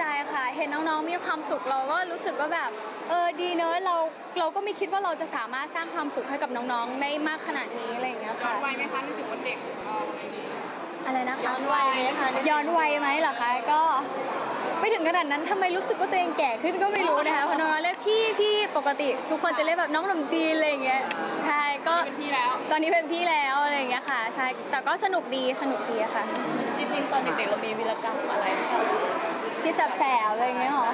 ใจค่ะ เห็นน้องๆมีความสุขเราก็รู้สึกว่าแบบเออดีเนอะเราเราก็ไม่คิดว่าเราจะสามารถสร้างความสุขให้กับน้องๆได้มากขนาดนี้อะไรอย่างเงี้ยย้อค่ะ นวัยไหมคะนึกถึงวันเด็กของเราอะไรอย่างงี้ อะไรนะคะย้อนวัยไหมคะ ย้อนวัยไหมเหรอคะ ก็ไม่ถึงขนาดนั้นทำไมรู้สึกว่าตัวเองแก่ขึ้นก็ไม่รู้นะคะเพราะน้องๆเรียกพี่พี่ปกติ ทุกคนจะเรียกแบบน้องขนมจีนอะไรอย่างเงี้ยใช่ก็เป็นพี่แล้ว ตอนนี้เป็นพี่แล้วอะไรอย่างเงี้ยค่ะใช่แต่ก็สนุกดีสนุกดีอะค่ะ จริงๆ ตอนเด็กๆ เรามีวีรกรรมอะไรไหมคะ ที่แสบๆอะไรอย่างเงี้ยหรอ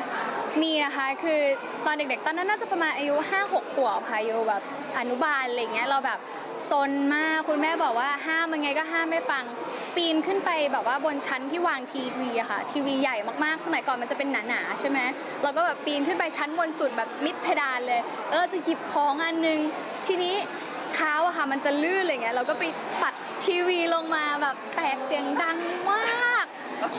มีนะคะ คือตอนเด็กๆ ตอนนั้นน่าจะประมาณอายุ 5 6 ขวบค่ะอยู่แบบอนุบาลอะไรเงี้ย เราแบบซนมาก คุณแม่บอกว่าห้ามยังไงก็ห้ามไม่ฟัง ปีนขึ้นไปแบบว่าบนชั้นที่วางทีวีอะค่ะ ทีวีใหญ่มากๆ สมัยก่อนมันจะเป็นหนาๆใช่ไหมเราก็แบบปีนขึ้นไปชั้นบนสุดแบบมิดเพดานเลย แล้วเราจะหยิบของอันนึง ทีนี้เท้าอะค่ะมันจะลื่นอะไรเงี้ย เราก็ไปปัดทีวีลงมาแบบแตกเสียงดังมาก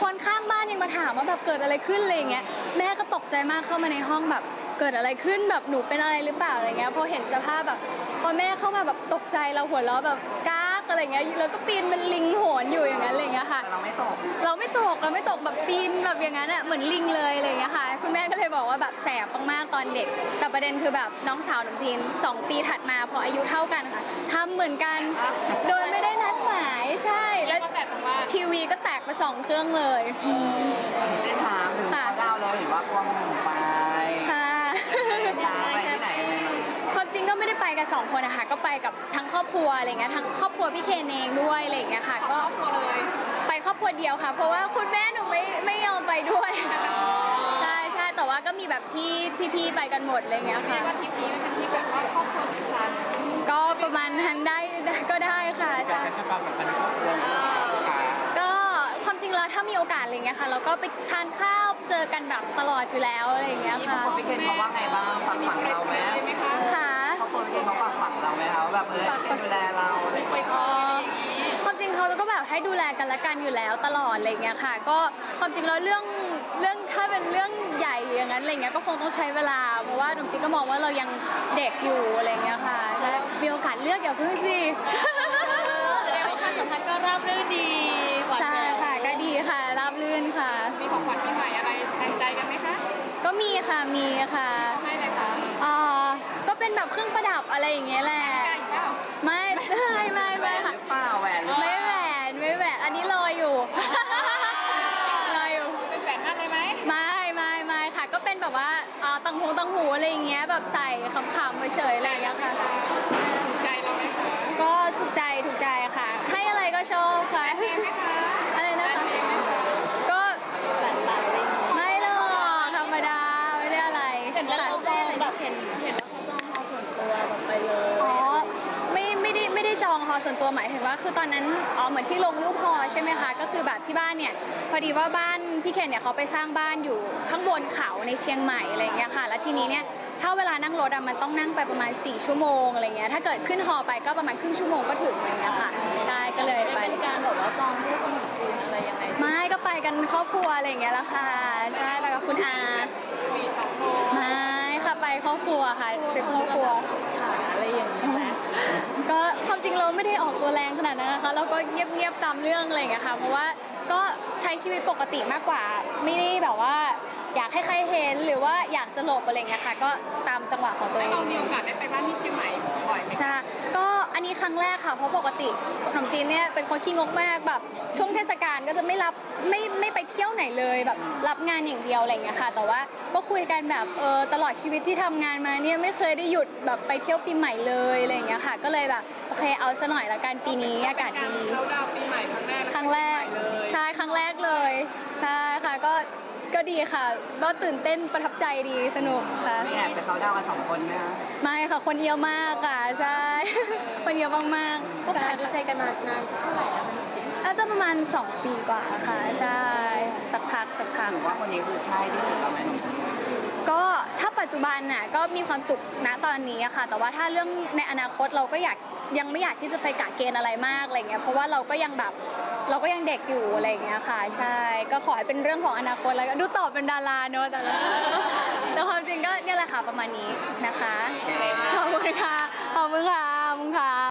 คนข้างบ้านยังมาถามว่าแบบเกิดอะไรขึ้นอะไรอย่างเงี้ยแม่ก็ตกใจมากเข้ามาในห้องแบบเกิดอะไรขึ้นแบบหนูเป็นอะไรหรือเปล่าอะไรเงี้ยพอเห็นสภาพแบบพอแม่เข้ามาแบบตกใจเราหัวเราะแบบก้ากอะไรเงี้ยแล้วก็ปีนเป็นลิงโหนอยู่อย่างนั้นอะไรเงี้ยค่ะแต่เราไม่ตกเราไม่ตกเราไม่ตกแบบปีนแบบอย่างนั้นอะเหมือนลิงเลยอะไรอย่างเงี้ยค่ะคุณแม่ก็เลยบอกว่าแบบแสบมากๆตอนเด็ก แต่ประเด็นคือแบบน้องสาวหนุ่มจีน 2 ปีถัดมาพออายุเท่ากันค่ะทำ เหมือนกัน โดยไม่ได้นัดหมายใช่เรีแล้ยวกว่าแสบของบ้านทีวีก็แตกไปสองเครื่องเลยเจ๊ถามถึงค่ะเขาดาวน์เราเห็นว่าควงหนุ่มไปค่ะยาไปที่ไหนอะไรอย่างเงี้ยความจริงก็ไม่ได้ไปกันสองคนนะคะก็ไปกับทั้งครอบครัวอะไรเงี้ยทั้งครอบครัวพี่เคนเองด้วยอะไรอย่างเงี้ยค่ะ ก็ครอบครัวเลยไปครอบครัวเดียวค่ะ เพราะว่าคุณแม่หนูไม่ไม่ยอมไปด้วยใช่ใช่แต่ว่าก็มีแบบพี่พี่ๆไปกันหมดอะไรเงี้ยเรีค่ะยกว่าทริปนี้มันเป็น ก็ได้ค่ะการใช่กระชับความสัมพันธ์ในครอบครัวค่ะก็ความจริงแล้วถ้ามีโอกาสอะไรเงี้ยค่ะ เราก็ไปทานข้าวเจอกันแบบตลอดอยู่แล้วอะไรอย่างเงี้ยพี่ค่ะคนพี่เกณฑ์เขาว่าไงบ้างฝากฝังเราไหมเลยไหมคะค่ะครอบครัวพี่เกณฑ์เขาฝากฝังเราไหมคะว่าแบบเออให้ดูแลเราอะไรอย่างไปเงี้ยคอยอะไรอย่างงี้ความจริงเขาก็แบบให้ดูแลกันและกันอยู่แล้วตลอดอะไรเงี้ยค่ะ ก็ความจริงแล้วเรื่อง เรื่องถ้าเป็นเรื่องใหญ่อย่างนั้นอะไรเงี้ยก็คงต้องใช้เวลา เพราะว่าจริงๆก็มองว่าเรายังเด็กอยู่อะไรเงี้ยค่ะและมีโอกาสเลือกอย่าเพิ่งสิแสดงว่าความสัมพันธ์ก็ราบรื่นดีหวานใช่แหววค่ะก็ดีค่ะราบรื่นค่ะ มีของขวัญปีใหม่อะไรแทนใจกันไหมคะก็มีค่ะมีค่ะให้เลยค่ะอ่าก็เป็นแบบเครื่องประดับอะไรอย่างเงี้ยแหละใกล้อีกแล้ว ไม่ ไม่ไม่ งหูตังหูอะไรอย่างเงี้ยแบบใส่ขำๆเฉยๆอะไรอย่างเงี้ยค่ะถูกใจเราไหมคะก็ถูกใจถูกใจค่ะ ให้อะไรก็ชอบค่ะเพลงไหมคะอะไรนะคะก็หลานๆอะไรอย่างเงี้ยไม่หรอกธรรมดาไม่ได้อะไรเห็นว่าค่ะเขาจองแบบเห็นเห็นว่าเขาจองฮอลล์ส่วนตัวแบบไปเลยอ๋อไม่ไม่ได้ไม่ได้จองฮอส่วนตัวหมายถึงว่า คือตอนนั้นอ๋อเหมือนที่ลงรูปฮอใช่ไหมคะก็คือแบบที่บ้านเนี่ยพอดีว่าบ้าน พี่เคนเนี่ยเขาไปสร้างบ้านอยู่ข้างบนเขาในเชียงใหม่อะไรอย่างเงี้ยค่ะ แล้วทีนี้เนี่ยถ้าเวลานั่งรถอะมันต้องนั่งไปประมาณ 4 ชั่วโมงอะไรเงี้ย ถ้าเกิดขึ้นฮอไปก็ประมาณครึ่งชั่วโมงก็ถึงอะไรเงี้ยค่ะ ใช่ ก็เลยไปเป็นการแบบว่าจองด้วยขนมจีนอะไรยังไงใช่ไหมไม่ก็ไปกันครอบครัวอะไรอย่างเงี้ยละค่ะ ใช่ ไปกับคุณอามีสองโทรไม่ค่ะ ไปครอบครัวค่ะเป็นครอบครัวขาอะไรอย่างเงี้ยนะก็ความจริงเราไม่ได้ออกตัวแรงขนาดนั้นนะคะ เราก็เงียบๆตามเรื่องอะไรอย่างเงี้ยค่ะ เพราะว่า ก็ใช้ชีวิตปกติมากกว่า ไม่ได้แบบว่า อยากให้ใครเห็นหรือว่าอยากจะหลบอะไรอย่างเงี้ยค่ะ ก็ตามจังหวะของตัวแล้เอวงเรามีโอกาสได้ไปบ้านที่เชียงใหม่บ่อยไหมใช่ก็อันนี้ครั้งแรกค่ะเพราะปกติขนมจีนเนี่ยเป็นคนขี้งกมากแบบช่วงเทศกาลก็จะไม่รับไม่ไม่ไปเที่ยวไหนเลยแบบรับงานอย่างเดียวอะไรอย่างเงี้ยค่ะ แต่ว่าก็คุยกันแบบเออตลอดชีวิตที่ทำงานมาเนี่ยไม่เคยได้หยุดแบบไปเที่ยวปีใหม่เลยอะไรอย่างเงี้ยค่ะ ก็เลยแบบโอเคเอาซะหน่อยละกันปีนี้อากาศการดีเขาดาวน์ปีใหม่ครั้งแรกครั้งแรกเลยใช่ครั้งแรกเลยใช่ค่ะก็ก็ดีค่ะก็ตื่นเต้นประทับใจดีสนุกค่ะ ไม่แอบไปเขาดาวน์กันสองคนไหมคะไม่ค่ะคนเยอะมากค่ะใช่ คนเยอะมากก็ๆใช่ผ่านดูใจกันมานานสักเท่าไหร่แล้วคะจริงน่าจะประมาณ 2 ปีกว่าค่ะใช่สักพักสักพักหรือว่าคนนี้คือใช่ที่สุดแล้วไหมก็ถ้าปัจจุบันน่ะก็มีความสุขณตอนนี้อะค่ะ แต่ว่าถ้าเรื่องในอนาคตเราก็อยากยังไม่อยากที่จะไปกะเกณฑ์อะไรมากอะไรเงี้ยเพราะว่าเราก็ยังแบบ เราก็ยังเด็กอยู่อะไรอย่างเงี้ยค่ะใช่ก็ขอให้เป็นเรื่องของอนาคตแล้วก็ดูตอบเป็นดาราเนอะแต่ละแต่ความจริงก็เนี่ยแหละค่ะประมาณนี้นะคะขอบคุณค่ะขอบคุณค่ะขอบคุณค่ะ